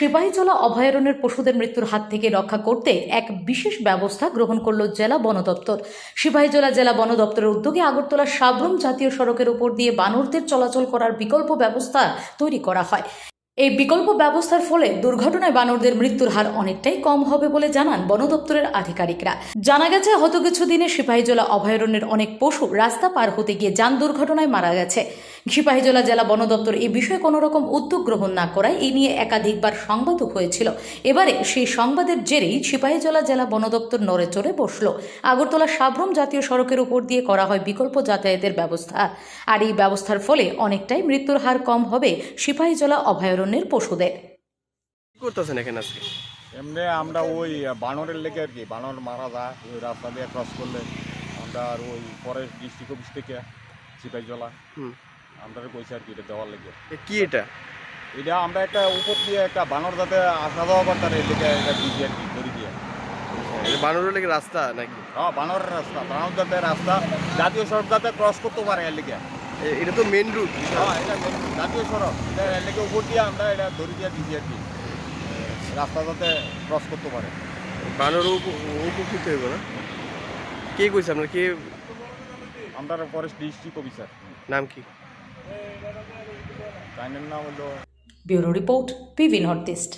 সিপাহীজলা অভয়ারণ্যের পশুদের মৃত্যুর হাত থেকে রক্ষা করতে এক বিশেষ ব্যবস্থা গ্রহণ করল জেলা বন দপ্তর। সিপাহীজলা জেলা বন দপ্তরের উদ্যোগে আগরতলা সাবরুম জাতীয় সড়কের উপর দিয়ে বানরদের চলাচল করার বিকল্প ব্যবস্থা তৈরি করা হয়। এই বিকল্প ব্যবস্থার ফলে দুর্ঘটনায় বানরদের মৃত্যুর হার অনেকটাই কম হবে বলে জানান বন দপ্তরের আধিকারিকরা। জানা গেছে, হত কিছু দিনে সিপাহীজলা অভয়ারণ্যের অনেক পশু রাস্তা পার হতে গিয়ে যান দুর্ঘটনায় মারা গেছে। সিপাহীজলা জেলা বন দপ্তর এই বিষয়ে কোনো রকম উদ্যোগ গ্রহণ না করায় এই নিয়ে একাধিকবার সংবাদও হয়েছিল। এবারে সেই সংবাদের জেরেই সিপাহীজলা জেলা বন দপ্তর নড়ে চড়ে বসল। আগরতলা সাবরুম জাতীয় সড়কের উপর দিয়ে করা হয় বিকল্প যাতায়াতের ব্যবস্থা। আর এই ব্যবস্থার ফলে অনেকটাই মৃত্যুর হার কম হবে সিপাহীজলা অভয়ারণ্যের পশুদের। কি করতেছেন এখানে আজকে? এমনি আমরা ওই বানরের লেগে আর কি বানর মারা যায় ওই রাস্তা দিয়ে ক্রস করলে আমরা আর ওই ফরেস্ট ডিস্ট্রিক্ট অফিস থেকে সিপাহীজলা হুম। আমরা কইছি আর কি এটা দেওয়ার লেগে। এ কি এটা? এটা আমরা একটা উপর দিয়ে একটা বানর যাতে আসা যাওয়া করতাম এই লেগে এটা দিয়েছি আর কি দড়ি দিয়ে। বানরের লেগে রাস্তা নাকি? হ্যাঁ বানরের রাস্তা বানর যাতে রাস্তা জাতীয় সড়ক যাতে ক্রস করতে পারে এর লেগে। এটা তো মেন রুট হ্যাঁ এটা main জাতীয় সড়ক এটা এর উপর দিয়ে আমরা এটা ধরে দিয়ে দিচ্ছি আর কি। রাস্তা যাতে ক্রস করতে পারে। বানর উপকৃত হইব না? কে কইছে আপনার? কে? আমরা ফরেস্ট ডিস্ট্রিক্ট অফিসার নাম কি? তাইনের নাম হলো bureau report PV north east.